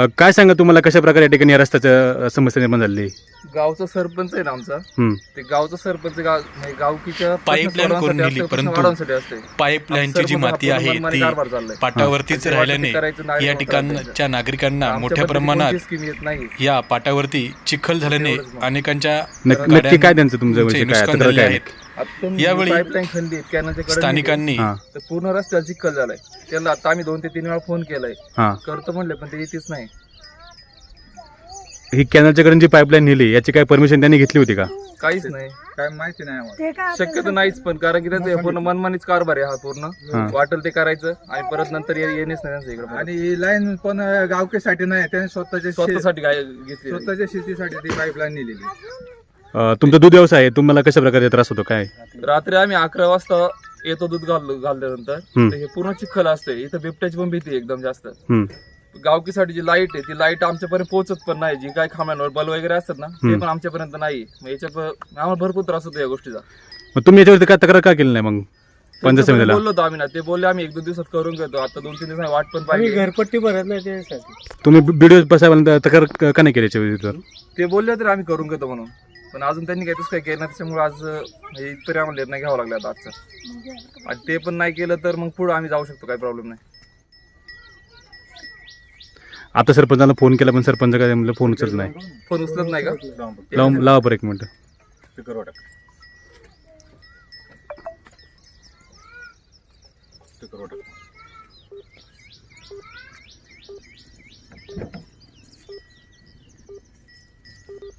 अ, काय सांगा तुम्हाला कशा प्रकारे या ठिकाणी या रस्त्याच्या अ, समस्या निर्माण झालेली आहे? गावचा सरपंच आहे ना आमचा. ते गावचा सरपंच गाव म्हणजे गावकीच्या पाईपलाईन प्रश्न करून सोडवण्यासाठी दिली, असते, प्रश्न परंतु वाढवण्यासाठी असते. पाईपलाईनची जी हा माती आहे ती. पाटावरतीच हा. राहिल्याने या ठिकाणच्या. नागरिकांना मोठ्या प्रमाणात कोणतीच स्कीम येत नाही. या पाटावरती चिखल झाल्याने. अनेकांच्या नक्की काय त्यांचं तुमचं विषय काय? नुकसान तक्रार झालेले काय आहेत? यावेळी कॅनलच्या स्थानिकांनी हां. तर पूर्ण रस्त्याला चिखल झालाय. त्यांना आता आम्ही दोन ते तीन वेळा फोन केलाय. हां. करतो म्हणले पण ते येतेच नाही. ही कॅनलच्या कडे जी पाईपलाईन नेली याची काय परमिशन त्यांनी घेतली होती का? काहीच नाही. काय माहिती नाही आम्हाला. शक्यतो नाहीच पण कारण की त्यांचं पूर्ण मनमानीच कारभार आहे हा पूर्ण. वाटेल ते करायचं आणि परत नंतर ये- येणेच नाही त्यांचं इकडे आणि ही लाईन पण गावकीसाठी नाही त्याने स्वतःच्या शे- स्वतःसाठी काय घेतली स्वतःच्या शेतीसाठी ती पाईपलाईन नेलेली अ, तुमचा दूध व्यवसाय आहे तुम्हाला कशा प्रकारे त्रास होतो काय? रात्री आम्ही अकरा वाजता येतो दूध घाल घालल्यानंतर. हम्म. तर हे पूर्ण चिखल असते इथं बिबट्याची पण भीती आहे एकदम जास्त. हम्म. गावकीसाठी जी लाइट आहे ती लाइट आमच्यापर्यंत पोहोचत पण नाही. जी काय खांब्यांवर बल वगैरे असतात ना ते पण आमच्यापर्यंत नाही. मग याच्यात आम्हाला भरपूर त्रास होतो या गोष्टीचा. मग तुम्ही याच्यावरती काय तक्रार का केली नाही मग? पंचायत समितीला बोललो होतो आम्ही ना. ते बोलले आम्ही एक दोन दिवसात करून घेतो. आता दोन तीन दिवसांनी वाट पण आम्ही पाहिजे घरपट्टी भरत नाही त्यासाठी तुम्ही व्हिडिओ साहेबांना तक्रार क- का नाही केली याच्या विरुद्ध? ते बोलले तर आम्ही करून घेतो म्हणून. पण अजून त्यांनी काही तसं काही केलं नाही. त्याच्यामुळे आज अं, म्हणजे इथपर्यंत आम्हाला निर्णय घ्यावा लागला आता आजचा. आणि ते पण नाही केलं तर मग पुढे आम्ही जाऊ शकतो. काही प्रॉब्लेम नाही. आता सरपंचाला फोन केला पण सरपंच काय म्हणलं फोन उचलत नाही. फोन उचलत नाही का? लावून लावा बरं एक मिनिट.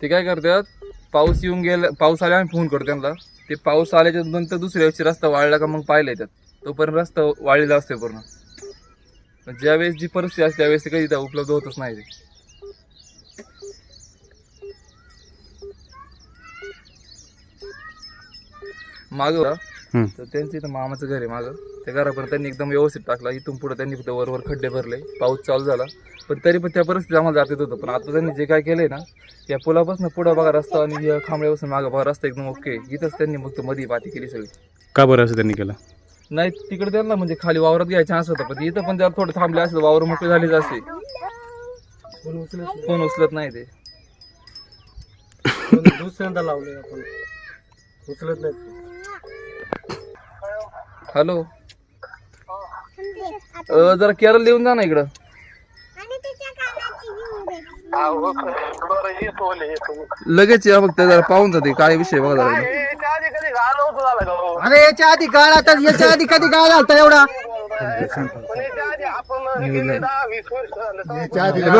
ते काय करतात पाऊस येऊन गेला पाऊस आला आम्ही फोन करतो त्यांना. ते पाऊस आल्याच्यानंतर दुसऱ्या दिवशी रस्ता वाळला का मग पाहिलं येतात. तोपर्यंत रस्ता वाळलेला असतो पूर्ण. पण ज्यावेळेस जी परिस्थिती असते त्यावेळेस ते कधी इथं उपलब्ध होतच नाही ते माग. तर त्यांचं इथं मामाचं घर आहे मागं. त्या घरापर्यंत त्यांनी एकदम व्यवस्थित टाकला. इथून पुढे त्यांनी फक्त वरवर खड्डे भरले. पाऊस चालू झाला. पण तरी पण त्या परिस्थितीत आम्हाला जात येत होतं. पण आता त्यांनी जे काय केलंय ना या पुलापासून पुढं बघा रस्ता आणि या खांबळ्यापासून मागं बघा रस्ता एकदम ओके इथंच त्यांनी फक्त मध्ये पाती केली सगळी. का बरं असं त्यांनी केलं? नाही तिकडे त्यांना म्हणजे खाली वावरात घ्यायचा चान्स होता पण इथं पण जर थोडं थांबले असलं वावर मोकळे झालेच असते. फोन उचलत नाही. ते. दुसऱ्यांदा लावले आपण. उचलत नाही. हॅलो. अं, जरा केरळ लिहून जा ना इकडं. लगेच या फक्त जरा पाहून जाते काय विषय बघा जरा. अरे याच्या आधी गाळ आता याच्या आधी कधी गाळ घालता एवढा?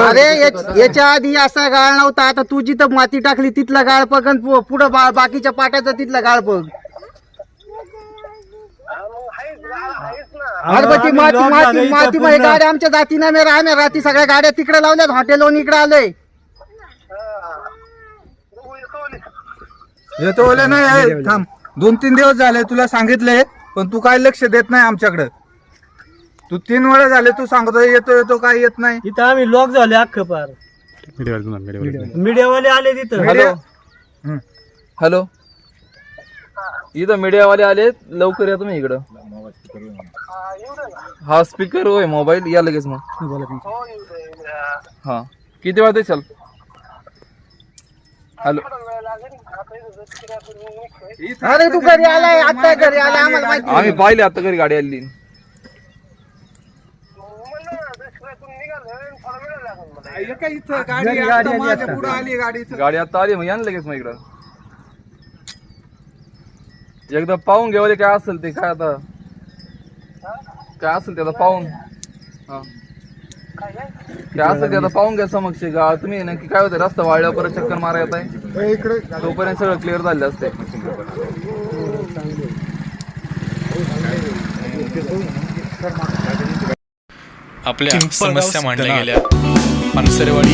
अरे याच- याच्या आधी असा गाळ नव्हता. आता तू जिथं माती टाकली तिथला गाळ बघ आणि पु- पुढं बा- बाकीच्या पाट्याचा तिथला गाळ बघ. अरे बा ती माती माती माती हे गाड्या आमच्या जाती नाही मेरा आम्ही रात्री सगळ्या गाड्या तिकडे लावल्यात हॉटेल इकडे आलोय. येतो ओले नाही आहे. थांब. दोन तीन दिवस झाले तुला सांगितले पण तू काय लक्ष देत नाही आमच्याकडे. तू तीन वेळा झाले तू सांगतो येतो येतो काय येत नाही. इथं आम्ही लॉक झाले अख्खं पार. मीडियावाले आले तिथं हॅलो हम्म. हॅलो इथं मीडियावाले आले लवकर या तुम्ही इकडं. हा स्पीकर होय मोबाईल या लगेच मग. हा. किती वेळा चल? हॅलो. अरे तू घरी आलाय आता घरी आलाय आम्हाला माहिती आम्ही पाहिले आता घरी गाडी आली एका इथं गाडी आता माझ्या पुढं आली गाडी. गाडी आता आली मग या ना लगेच मग इकडं. एकदा पाहून घेऊ दे काय असेल ते काय आता? काय असेल ते आता पाहून. हा. काय असेल ते आता पाहून घ्या समक्ष गा तुम्ही नक्की काय होतं रस्ता वाळल्या परत चक्कर मारा येत आहे. तोपर्यंत सगळं क्लिअर झाले असते. आपल्या समस्या मांडल्या गेल्या. पानसरेवाडी